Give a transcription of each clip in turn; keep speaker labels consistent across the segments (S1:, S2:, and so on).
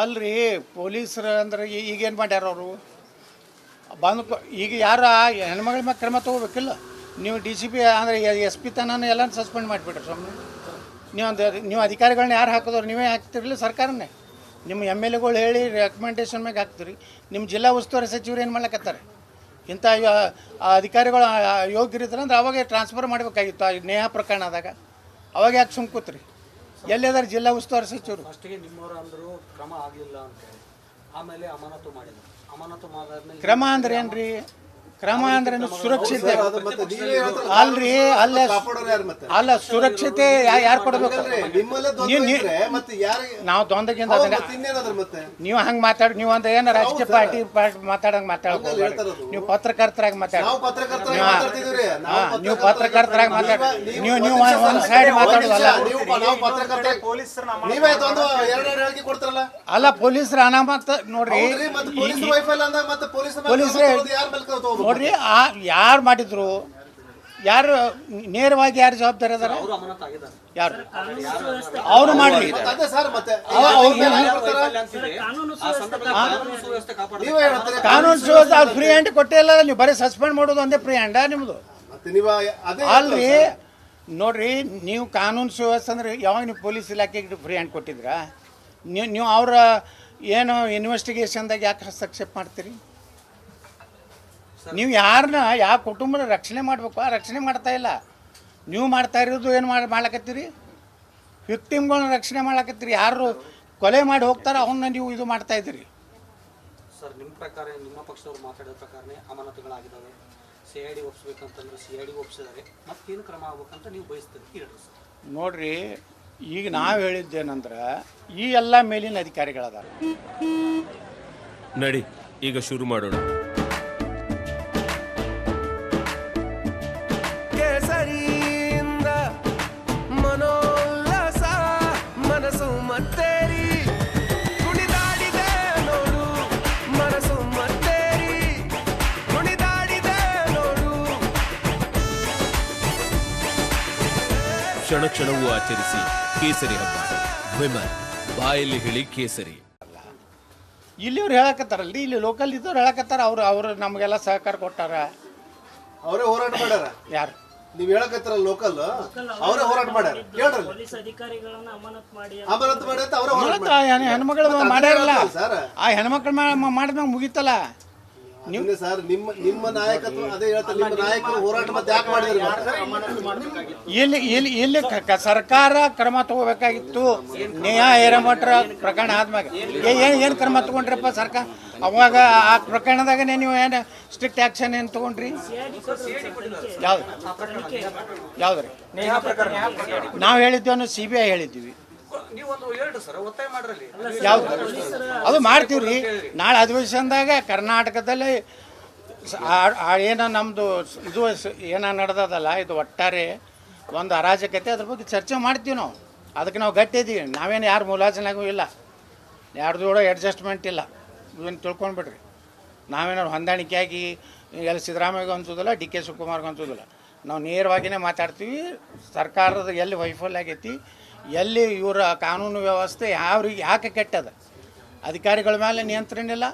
S1: ಅಲ್ರಿ, ಪೊಲೀಸರು ಅಂದ್ರೆ ಈಗೇನು ಮಾಡ್ಯಾರ ಅವರು? ಬಂದು ಈಗ ಯಾರ ಹೆಣ್ಮಗಳ ಮೇಲೆ ಕ್ರಮ ತೊಗೋಬೇಕಿಲ್ಲ? ನೀವು ಡಿ ಸಿ ಪಿ ಅಂದರೆ ಎಸ್ ಪಿ ತನನ ಎಲ್ಲ ಸಸ್ಪೆಂಡ್ ಮಾಡಿಬಿಟ್ರಿ ಸ್ವಾಮಿ. ನೀವು ಒಂದು ನೀವು ಅಧಿಕಾರಿಗಳನ್ನ ಯಾರು ಹಾಕಿದವ್ರು? ನೀವೇ ಹಾಕ್ತಿರಲಿಲ್ಲ ಸರ್ಕಾರನೇ. ನಿಮ್ಮ ಎಂ ಎಲ್ ಎಗಳು ಹೇಳಿ ರೆಕಮೆಂಡೇಶನ್ ಮ್ಯಾಗ ಹಾಕ್ತೀರಿ. ನಿಮ್ಮ ಜಿಲ್ಲಾ ಉಸ್ತುವಾರಿ ಸಚಿವರು ಏನು ಮಾಡ್ಲಕತ್ತಾರೆ? ಇಂಥ ಅಧಿಕಾರಿಗಳು ಯೋಗ್ಯರಿದ್ರೆ ಅಂದ್ರೆ ಅವಾಗೆ ಟ್ರಾನ್ಸ್ಫರ್ ಮಾಡಬೇಕಾಗಿತ್ತು ಆ ನೇಹ ಪ್ರಕರಣದಾಗ. ಅವಾಗ ಯಾಕೆ ಸುಮ್ ಕೂತ್ರಿ ಎಲ್ಲಿದಾರೆ ಜಿಲ್ಲಾ ಉಸ್ತುವಾರಿ ಸಚಿವರು?
S2: ಫಸ್ಟಿಗೆ ನಿಮ್ಮವರು ಅಂದರು ಕ್ರಮ ಆಗಲಿಲ್ಲ ಅಂತೇಳಿ ಆಮೇಲೆ ಅಮಾನತು ಮಾಡಿದ್ರು. ಅಮಾನತು ಮಾಡಾದ್ಮೇಲೆ
S1: ಕ್ರಮ ಅಂದ್ರೆ ಏನ್ರಿ? ಕ್ರಮ ಅಂದ್ರೆ ಸುರಕ್ಷತೆ. ಅಲ್ರಿ ಅಲ್ಲೇ ಅಲ್ಲ ಸುರಕ್ಷತೆ ಯಾರು ಕೊಡ್ಬೇಕು? ನೀವು-
S3: ದೊಂದಗಿಂದ
S1: ನೀವು ಹಂಗೆ ಮಾತಾಡಿ ನೀವು ಅಂದ್ರೆ ಏನ ರಾಜಕೀಯ ಪಾರ್ಟಿ ಮಾತಾಡಂಗೆ ಮಾತಾಡಕ್. ನೀವು ಪತ್ರಕರ್ತರಾಗಿ ಮಾತಾಡಿ
S3: ನಾವು ಪತ್ರಕರ್ತರಾಗಿ
S1: ಮಾತಾಡಿ
S3: ನೀವು-
S1: ನೀವು
S3: ಒಂದ್
S1: ಸೈಡ್ ಮಾತಾಡೋದಲ್ಲ. ಅಲ್ಲ ಪೊಲೀಸರ ಅನಾಮತ್ ನೋಡ್ರಿ. ಪೊಲೀಸ್ರೇ- ನೋಡ್ರಿ ಆ ಯಾರು ಮಾಡಿದ್ರು? ಯಾರು ನೇರವಾಗಿ ಯಾರು ಜವಾಬ್ದಾರಿ ಅದಾರ?
S2: ಅವರು ಅಮಾನತು ಆಗಿದ್ದಾರೆ
S1: ಯಾರು? ಅವ್ರು ಮಾಡ್ಲಿ.
S2: ಸಂದರ್ಭದಲ್ಲಿ ಕಾನೂನು ಸುವ್ಯವಸ್ಥೆ ಅದು
S3: ನೀವೇ ಹೇಳ್ತೀರಿ
S1: ಕಾನೂನು ಸುವ್ಯವಸ್ಥೆ ಫ್ರೀ ಹ್ಯಾಂಡ್ ಕೊಟ್ಟಿಲ್ಲ ನೀವು ಬರೀ ಸಸ್ಪೆಂಡ್ ಮಾಡೋದು ಒಂದೇ ಫ್ರೀ ಹ್ಯಾಂಡ ನಿಮ್ಮದು
S3: ಮತ್ತೆ ನೀವು ಅದೇ
S1: ಅಲ್ರಿ ನೋಡ್ರಿ ನೀವು ಕಾನೂನು ಸುವ್ಯವಸ್ಥೆ ಅಂದ್ರೆ ಯಾವಾಗ ನೀವು ಪೊಲೀಸ್ ಇಲಾಖೆಗೆ ಫ್ರೀ ಹ್ಯಾಂಡ್ ಕೊಟ್ಟಿದ್ರ? ನೀವು ನೀವು ಅವರ ಏನು ಇನ್ವೆಸ್ಟಿಗೇಷನ್ದಾಗ ಯಾಕೆ ಹಸ್ತಕ್ಷೇಪ ಮಾಡ್ತೀರಿ? ನೀವು ಯಾರನ್ನ ಯಾವ ಕುಟುಂಬದ ರಕ್ಷಣೆ ಮಾಡಬೇಕು ಆ ರಕ್ಷಣೆ ಮಾಡ್ತಾ ಇಲ್ಲ. ನೀವು ಮಾಡ್ತಾ ಇರೋದು ಏನು ಮಾಡಿ ಮಾಡ್ಲಕತ್ತೀರಿ? ವಿಕ್ಟಿಮ್ಗಳನ್ನ ರಕ್ಷಣೆ ಮಾಡ್ಲಕತ್ತೀರಿ. ಯಾರು ಕೊಲೆ ಮಾಡಿ ಹೋಗ್ತಾರೋ ಅವನ್ನ ನೀವು ಇದು ಮಾಡ್ತಾ ಇದ್ದೀರಿ.
S2: ಸರ್ ನಿಮ್ಮ ಪ್ರಕಾರ ನಿಮ್ಮ ಪಕ್ಷದವರು ಮಾತಾಡಿದ ಪ್ರಕಾರನೇ ಅಮಾನತುಗಳಾಗಿದ್ದಾವೆ. ಸಿ ಐ ಡಿ ಒಪ್ಸ್ಬೇಕಂತಂದ್ರೆ ಸಿ ಐ ಡಿ ಒಪ್ಸಿದ್ದಾರೆ. ಮತ್ತೇನು ಕ್ರಮ ಆಗ್ಬೇಕಂತ ನೀವು ಬಯಸ್ತೀರಿ ಹೇಳ್ರಿ ಸರ್.
S1: ನೋಡ್ರಿ ಈಗ ನಾವು ಹೇಳಿದ್ದೇನಂದ್ರೆ ಈ ಎಲ್ಲ ಮೇಲಿನ ಅಧಿಕಾರಿಗಳದಾರ.
S4: ನಡಿ ಈಗ ಶುರು ಮಾಡೋಣ. ಕ್ಷಣ ಕ್ಷಣವೂ ಆಚರಿಸಿ ಕೇಸರಿ ಹಬ್ಬ. ವಿಮಲ್ ಬಾಯಲ್ಲಿ ಹೇಳಿ ಕೇಸರಿ.
S1: ಇಲ್ಲಿವ್ರು ಹೇಳಕತ್ತಾರಲ್ರಿ ಇಲ್ಲಿ ಲೋಕಲ್ ಇದ್ದವ್ರು ಹೇಳಕತ್ತಾರ ಅವ್ರು ಅವ್ರು ನಮಗೆಲ್ಲ ಸಹಕಾರ ಕೊಟ್ಟಾರ.
S3: ಅವರೇ ಹೋರಾಟ ಮಾಡ್ಯಾರ?
S1: ಯಾರು?
S3: ನೀವ್ ಹೇಳಕತ್ತಾರ ಲೋಕಲ್ ಅವರೇ ಹೋರಾಟ ಮಾಡ್ಯಾರ? ಕೇಳ್ರಿ.
S5: ಪೊಲೀಸ್ ಅಧಿಕಾರಿಗಳನ್ನ ಅಮಾನತ್ ಮಾಡಿ
S3: ಅಮಾನತ್ ಮಾಡಿ ಅಂತ ಅವರೇ ಹೋರಾಟ
S1: ಹೆಣ್ಮಕ್ಳು ಮಾಡ್ಯಾರಲ್ಲ
S3: ಸರ್.
S1: ಆ ಹೆಣ್ಮಕ್ಳು ಮಾಡಿದ್ಮ್ಯಾಗ ಮುಗೀತಲ್ಲ?
S3: ನೀವು ಸರ್ ನಿಮ್ಮ ನಿಮ್ಮ ನಾಯಕತ್ವ ಅದೇ ಹೇಳ್ತಾರೆ. ನಿಮ್ಮ ನಾಯಕರು ಹೋರಾಟ ಮತ್ತೆ ಯಾಕೆ ಮಾಡಿದ್ರಿ
S1: ಇಲ್ಲಿ ಇಲ್ಲಿ ಇಲ್ಲಿ ಸರ್ಕಾರ ಕ್ರಮ ತಗೋಬೇಕಾಗಿತ್ತು. ನ್ಯಾಯ ಏರಮಟ್ರ ಪ್ರಕರಣ ಆದ್ಮ್ಯಾಗ. ಏ ಏನು ಏನು ಕ್ರಮ ತಗೊಂಡ್ರಪ್ಪ ಸರ್ಕಾರ? ಅವಾಗ ಆ ಪ್ರಕರಣದಾಗ ನೀವು ಏನು ಸ್ಟ್ರಿಕ್ಟ್ ಆ್ಯಕ್ಷನ್ ಏನು ತಗೊಂಡ್ರಿ? ಯಾವ್ದು? ಯಾವ್ದು ರೀ ನಾವು ಹೇಳಿದ್ದೇವೆ ಸಿ ಬಿ ಐ ಹೇಳಿದ್ದೀವಿ.
S2: ನೀವು ಒಂದು ಹೇಳ್ರಿ ಸರ್ ಒತ್ತಾಯ ಮಾಡ್ರಲ್ಲಿ.
S1: ಯಾವ್ದು? ಅದು ಮಾಡ್ತೀವ್ರಿ. ನಾಳೆ ಅಧಿವೇಶನದಾಗ ಕರ್ನಾಟಕದಲ್ಲಿ ಏನ ಆ- ಆ ಏನೋ ನಮ್ಮದು ಇದು ಏನ ಏನೋ ನಡೆದದಲ್ಲ ಇದು ಒಟ್ಟಾರೆ ಒಂದು ಅರಾಜಕತೆ ಅದ್ರ ಬಗ್ಗೆ ಚರ್ಚೆ ಮಾಡ್ತೀವಿ ನಾವು. ಅದಕ್ಕೆ ನಾವು ಗಟ್ಟಿ ಇದೀವಿ. ನಾವೇನು ಯಾರು ಮುಲಾಜನಾಗೂ ಇಲ್ಲ. ಯಾರ್ದು ಕೂಡ ಅಡ್ಜಸ್ಟ್ಮೆಂಟ್ ಇಲ್ಲ. ಇದನ್ನು ತಿಳ್ಕೊಂಡ್ಬಿಡ್ರಿ ನಾವೇನಾದ್ರು ಹೊಂದಾಣಿಕೆಯಾಗಿ ಎಲ್ಲಿ ಸಿದ್ದರಾಮಯ್ಯಗೂ ಅನ್ಸೋದಿಲ್ಲ ಡಿ ಕೆ ಶಿವಕುಮಾರ್ಗೂ ಅನ್ಸೋದಿಲ್ಲ. ನಾವು ನೇರವಾಗಿಯೇ ಮಾತಾಡ್ತೀವಿ. ಸರ್ಕಾರದ ಎಲ್ಲಿ ವೈಫಲ್ಯ ಆಗೈತಿ ಎಲ್ಲಿ ಇವರ ಕಾನೂನು ವ್ಯವಸ್ಥೆ ಯಾವ ರೀ ಯಾಕೆ ಕೆಟ್ಟದ? ಅಧಿಕಾರಿಗಳ ಮೇಲೆ ನಿಯಂತ್ರಣ ಇಲ್ಲ.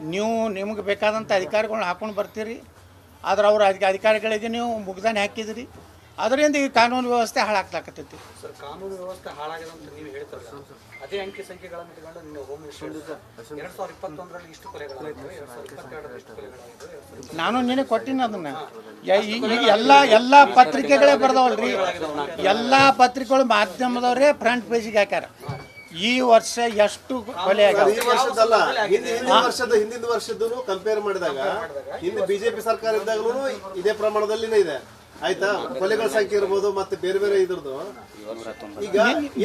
S1: ನೀವು ನಿಮಗೆ ಬೇಕಾದಂಥ ಅಧಿಕಾರಿಗಳನ್ನ ಹಾಕೊಂಡು ಬರ್ತೀರಿ. ಆದ್ರೆ ಅವರು ಅಧಿಕ ಅಧಿಕಾರಿಗಳಿಗೆ ನೀವು ಮುಗ್ದಾನೆ ಹಾಕಿದಿರಿ. ಅದರಿಂದ ಈ ಕಾನೂನು ವ್ಯವಸ್ಥೆ ಹಾಳಾಗ್ಲಾಕತ್ತೈತಿ
S2: ಸರ್ ಕಾನೂನು ವ್ಯವಸ್ಥೆ ಹಾಳಾಗಿದೆ ಅಂತ ನೀವು ಹೇಳ್ತಾರೆ ಅದೇ ಅಂಕಿ ಸಂಖ್ಯೆಗಳನ್ನು ಇಟ್ಕೊಂಡು ನಿಮ್ಮ ಹೋಮ್ ಮಿನಿಸ್ಟರ್ ಎರಡ್ ಸಾವಿರದ ಇಪ್ಪತ್ತೊಂದರಲ್ಲಿ ಇಷ್ಟು ಕೊಲೆಗಳಾಗಿವೆ ಎರಡ್ ಸಾವಿರದ ಇಪ್ಪತ್ತೆರಡರಲ್ಲಿ ಇಷ್ಟು
S1: ನಾನು ನಿನಗೆ ಕೊಟ್ಟಿನ ಅದನ್ನ. ಈಗ ಎಲ್ಲ ಎಲ್ಲ ಪತ್ರಿಕೆಗಳೇ ಬರ್ದವಲ್ರಿ. ಎಲ್ಲ ಪತ್ರಿಕೆಗಳು ಮಾಧ್ಯಮದವರೇ ಫ್ರಂಟ್ ಪೇಜಿಗೆ ಹಾಕ್ಯಾರ. ಈ ವರ್ಷ ಎಷ್ಟು ಕೊಲೆ ಆಗಿದೆ
S3: ಈ ವರ್ಷದಲ್ಲ ಹಿಂದೆ ಹಿಂದಿನ ವರ್ಷದ ಹಿಂದಿನ ವರ್ಷದ್ದು ಕಂಪೇರ್ ಮಾಡಿದಾಗ ಹಿಂದೆ ಬಿಜೆಪಿ ಸರ್ಕಾರ ಇದ್ದಾಗಲೂ ಇದೇ ಪ್ರಮಾಣದಲ್ಲಿನೇ ಇದೆ. ಆಯ್ತಾ? ಕೊಲೆಗಳ ಸಂಖ್ಯೆ ಇರ್ಬೋದು ಮತ್ತೆ ಬೇರೆ ಬೇರೆ ಇದ್ರದ್ದು. ಈಗ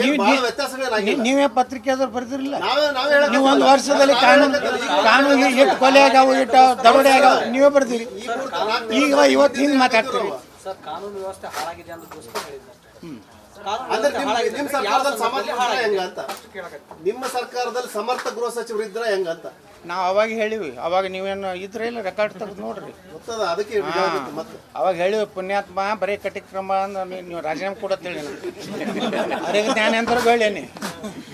S3: ಏನ್ ವ್ಯತ್ಯಾಸಗಳೇನಾಗಿಲ್ಲ
S1: ನೀವೇ ಪತ್ರಿಕೆದವ್ರು ಬರ್ದಿರಲಿಲ್ಲ.
S3: ನಾವೇ ನಾವೇ ಹೇಳಕ್
S1: ನೀವು ಒಂದು ವರ್ಷದಲ್ಲಿ ಕಾನೂನು ಕಾನೂನು ಎಷ್ಟು ಕೊಲೆ ಆಗ್ಯಾವ ಎಷ್ಟು ದರೋಡೆ ಆಗ್ಯಾವ ನೀವೇ
S3: ನಾಲ್ಕು
S1: ಈಗ ಇವತ್ತು ಹಿಂಗೆ ಮಾತಾಡ್ತೀರಿ
S2: ಸರ್ ಕಾನೂನು ವ್ಯವಸ್ಥೆ ಹಾಳಾಗಿದೆ ಅನ್ನೋದಕ್ಕೋಸ್ಕರ ಹೇಳಿದ್ದೆ ಅಷ್ಟೇ.
S3: ಅಂದ್ರೆ
S2: ವ್ಯವಸ್ಥೆ
S3: ನಿಮ್ ನಿಮ್ ಸರ್ಕಾರದಲ್ಲಿ ಸಮರ್ಥ ಹೆಂಗ ಅಂತ ನಿಮ್ಮ ಸರ್ಕಾರದಲ್ಲಿ ಸಮರ್ಥ ಗೃಹ ಸಚಿವರು ಇದ್ರ ಹೆಂಗ ಅಂತ.
S1: ನಾವು ಅವಾಗ ಹೇಳಿವಿ ಅವಾಗ ನೀವೇನು ಇದ್ರೆ ಇಲ್ಲ ರೆಕಾರ್ಡ್ ತೆಗೆದು ನೋಡ್ರಿ.
S3: ಗೊತ್ತದ? ಅದಕ್ಕೆ ಮತ್ತೆ.
S1: ಅವಾಗ ಹೇಳಿವಿ ಪುಣ್ಯಾತ್ಮ ಬರೀ ಕಟಿಕ್ರಮ ಅಂದ್ರೆ ನೀ- ನೀವು ರಾಜೀನಾಮೆ ಕೊಡತ್ ಹೇಳಿ ಅರಿಗೆ ಜ್ಞಾನೇಂದ್ರ ಹೇಳೇನಿ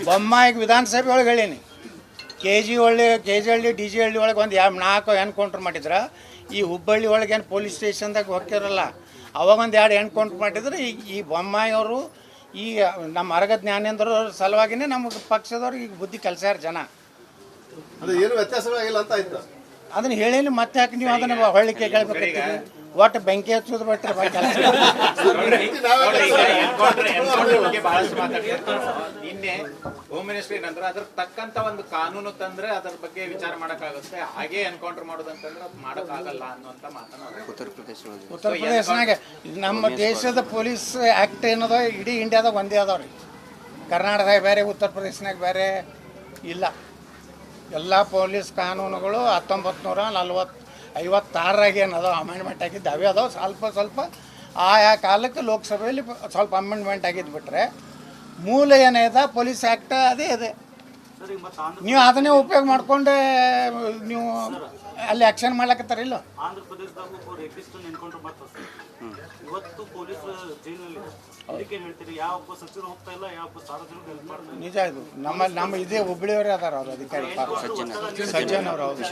S1: ಬೊಮ್ಮಾಯಿಗೆ ವಿಧಾನಸಭೆ ಒಳಗೆ ಹೇಳೇನಿ K G Halli K G Halli D J Halli ಒಳಗೆ ಒಂದು ಯಾವ ನಾಲ್ಕು ಎನ್ಕೌಂಟ್ರ್ ಮಾಡಿದ್ರೆ. ಈ ಹುಬ್ಬಳ್ಳಿ ಒಳಗೆ ಏನು ಪೊಲೀಸ್ ಸ್ಟೇಷನ್ದಾಗ ಹೊಕ್ಕಿರಲ್ಲ ಅವಾಗ ಒಂದು ಎರಡು ಎನ್ಕೌಂಟ್ರ್ ಮಾಡಿದ್ರೆ ಈ ಈ ಬೊಮ್ಮಾಯಿಯವರು ಈ ನಮ್ಮ ಅರಗ ಜ್ಞಾನೇಂದ್ರ ಅವ್ರ ಸಲುವಾಗಿನೇ ನಮಗೆ ಪಕ್ಷದವ್ರಿಗೆ ಈಗ ಬುದ್ಧಿ ಕಲ್ಸ್ಯಾರ ಜನ.
S3: ಅದು ಏನು ವ್ಯತ್ಯಾಸವಾಗಿಲ್ಲ ಅಂತ ಆಯ್ತು?
S1: ಅದನ್ನ ಹೇಳೇನಿ ಮತ್ತೆ ಯಾಕೆ ನೀವು ಅದನ್ನ ಹೊಳ್ಳಿ ಕೇಳ್ಬೇಕಾಗ್ತದೆ? ಒಟ್ಟು ಬೆಂಕಿ ಹಚ್ಚೋದು ಬಿಟ್ರೆ ಬಾ ಕೆಲಸ
S6: ಬಹಳಷ್ಟು ಮಾತಾಡ್ತಾರೆ ನಿನ್ನೆ ಹೋಮ್ ಮಿನಿಸ್ಟ್ರಿ ಏನಂದ್ರೆ ಅದ್ರ ತಕ್ಕಂತ ಒಂದು ಕಾನೂನು ತಂದ್ರೆ ಅದ್ರ ಬಗ್ಗೆ ವಿಚಾರ ಮಾಡಕ್ಕಾಗುತ್ತೆ. ಹಾಗೆ ಎನ್ಕೌಂಟರ್ ಮಾಡೋದಂತಂದ್ರೆ ಅದು ಮಾಡಕ್ಕಾಗಲ್ಲ ಅನ್ನುವಂತ ಮಾತನಾಡ
S1: ಉತ್ತರ ಪ್ರದೇಶನಾಗ ನಮ್ಮ ದೇಶದ ಪೊಲೀಸ್ ಆಕ್ಟ್ ಏನದ ಇಡೀ ಇಂಡಿಯಾದಾಗ ಒಂದೇ ಅದಾವ್ರಿ. ರೀ ಕರ್ನಾಟಕದಾಗ ಬೇರೆ ಉತ್ತರ ಪ್ರದೇಶನಾಗ ಬೇರೆ ಇಲ್ಲ. ಎಲ್ಲ ಪೊಲೀಸ್ ಕಾನೂನುಗಳು ಹತ್ತೊಂಬತ್ತು ನೂರ ನಲ್ವತ್ತು ಐವತ್ತಾರರಾಗ ಏನದ ಅಮೆಂಡ್ಮೆಂಟ್ ಆಗಿದ್ದು, ಅವೇ ಅದಾವೆ ಸ್ವಲ್ಪ ಸ್ವಲ್ಪ ಆಯಾ ಕಾಲಕ್ಕೆ ಲೋಕಸಭೆಯಲ್ಲಿ ಸ್ವಲ್ಪ ಅಮೆಂಡ್ಮೆಂಟ್ ಆಗಿದ್ದು ಬಿಟ್ರೆ ಮೂಲ ಏನಿದೆ ಪೊಲೀಸ್ ಆ್ಯಕ್ಟ್ ಅದೇ. ಇದೆ ನೀವು ಅದನ್ನೇ ಉಪಯೋಗ ಮಾಡಿಕೊಂಡೆ ನೀವು ಅಲ್ಲಿ ಆ್ಯಕ್ಷನ್ ಮಾಡ್ಲಕತ್ತಾರಿಲ್ಲ
S5: ಆಂಧ್ರ ಪ್ರದೇಶದಾಗ ಒಬ್ಬ ರೇಪಿಸ್ಟ್ ಎನ್ಕೌಂಟರ್ ಮಾಡ್ತಾರೆ ಇವತ್ತು ಪೊಲೀಸ್ ಜೈಲಲ್ಲಿ ಇದಕ್ಕೆ ಹೇಳ್ತೀರಿ ಯಾವ ಒಬ್ಬ ಸಚಿವರು ಹೋಗ್ತಾ ಇಲ್ಲ ಯಾವ ಒಬ್ಬ ಸಾರ್ವಜನಿಕರು ಹೆಲ್ಪ್ ಮಾಡ್ತಾರೆ
S1: ನಿಜ ಇದು. ನಮ್ಮ ನಮ್ಮ ಇದೇ ಹುಬ್ಬಳ್ಳಿಯವರೇ ಅದಾರ ಅವ್ರು ಅಧಿಕಾರಿ. ಪಾಪ. ಸಜ್ಜನ್. ಅವ್ರು ಹೌದು.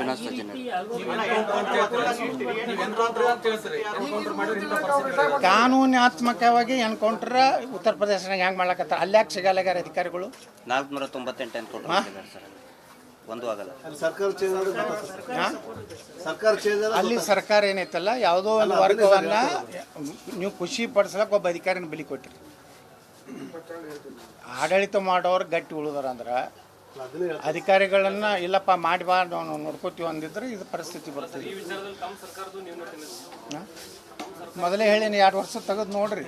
S1: ಕಾನೂನಾತ್ಮಕವಾಗಿ ಎನ್ಕೌಂಟರ್ ಉತ್ತರ ಪ್ರದೇಶನಾಗ ಹೆಂಗೆ ಮಾಡ್ಲಕತ್ತಾರ? ಅಲ್ಲಿ ಯಾಕೆ ಸಿಗಲ್ಲಾಗ್ಯಾರ ಅಧಿಕಾರಿಗಳು?
S7: ನಾಲ್ಕುನೂರ ತೊಂಬತ್ತೆಂಟು ಅನ್ಕೊಂಡು ಸರ್ ಒಂದು ಆಗಲ್ಲ.
S3: ಅಲ್ಲಿ ಸರ್ಕಾರ ಚೇಂಜ್
S1: ಅಲ್ಲಿ ಏನೈತಲ್ಲ ಯಾವುದೋ ಒಂದು ವರ್ಗವನ್ನ ನೀವು ಖುಷಿ ಪಡಿಸ್ಲಕ್ಕೆ ಒಬ್ಬ ಅಧಿಕಾರಿನ ಬಲಿ ಕೊಟ್ಟಿರಿ. ಆಡಳಿತ ಮಾಡೋರು ಗಟ್ಟಿ ಉಳಿದಾರ ಅಂದ್ರೆ ಅಧಿಕಾರಿಗಳನ್ನ ಇಲ್ಲಪ್ಪ ಮಾಡಿ ಬಾ ನಾವು ನೋಡ್ಕೋತೀವಿ ಅಂದಿದ್ರೆ ಇದು ಪರಿಸ್ಥಿತಿ ಬರ್ತದೆ. ಹಾ? ಮೊದಲೇ ಹೇಳೀನಿ ಎರಡು ವರ್ಷ ತೆಗೆದು ನೋಡ್ರಿ.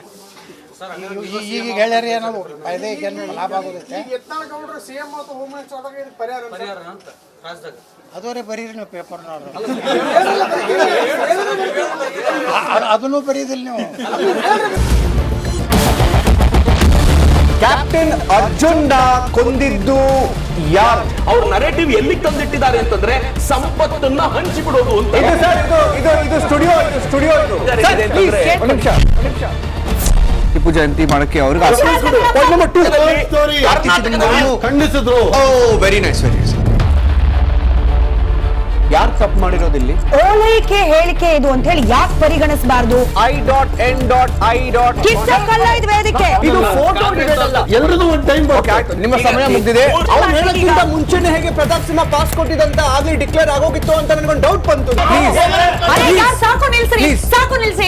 S1: ಈಗ- ಈಗ ಈಗ ಹೇಳ್ಯಾರ ಏನದು ಫಾಯ್ದೆ ಈಗ ಏನು ಲಾಭ ಆಗೋದೈತೆ
S2: ಪರಿಹಾರ ಅಂತ? ರಾಜ್ಯದಾಗ.
S1: ಅದವರೇ ಬರೀರಿ ನೀವು ಪೇಪರ್ನವ್ರು ಅದನ್ನು ಬರೀದಿಲ್ಲ ನೀವು.
S8: ಕ್ಯಾಪ್ಟನ್ ಅರ್ಜುನ್ನ ಕೊಂದಿದ್ದು ಯಾರ್?
S9: ಅವ್ರ ನರೇಟಿವ್ ಎಲ್ಲಿ ತಂದಿಟ್ಟಿದ್ದಾರೆ ಅಂತಂದ್ರೆ ಸಂಪತ್ತನ್ನ ಹಂಚಿಬಿಡೋದು ಅಂತ.
S8: ಇದು ಸ್ಟುಡಿಯೋ ಇದು ಸ್ಟುಡಿಯೋ ನಿಮಿಷ ನಿಮಿಷ ಟಿಪ್ಪು ಜಯಂತಿ ಮಾಡಕ್ಕೆ ಅವ್ರಿಗೆ
S3: ಖಂಡಿಸಿದ್ರು
S8: ವೆರಿ ನೈಸ್ ವೆರಿ ನೈಸ್ ಯಾರು ತಪ್ಪು ಮಾಡಿರೋದಿಲ್ಲಿ
S10: ಓಲೈಕೆ ಹೇಳಿಕೆ ಇದು ಅಂತ ಹೇಳಿ ಯಾಕೆ ಪರಿಗಣಿಸಬಾರ್ದು
S8: I dot N dot I dot
S10: ಕಿಚ್ಚಕ್ಕಲ್ಲ ಇದು ವೇದಿಕೆ
S8: ಇದು ಫೋಟೋ
S3: ಒಂದು ಟೈಮ್
S8: ನಿಮ್ಮ ಸಮಯ ಮುಗಿದಿದೆ ಅವ್ರು ಹೇಳಕ್ಕಿಂತ ಮುಂಚೆನೆ ಹೇಗೆ ಪ್ರತಾಪ್ ಸಿಂಹ ಪಾಸ್ ಕೊಟ್ಟಿದಂತ ಆಗ್ಲಿ ಡಿಕ್ಲೇರ್ ಆಗೋಗಿತ್ತು ಅಂತ ನನಗೊಂದು ಡೌಟ್ ಬಂತು ಪ್ಲೀಸ್
S10: ಅರೆ ಯಾರ್ ಸಾಕು
S8: ನಿಲ್ಸಿ.
S10: ಸಾಕು ನಿಲ್ಸಿ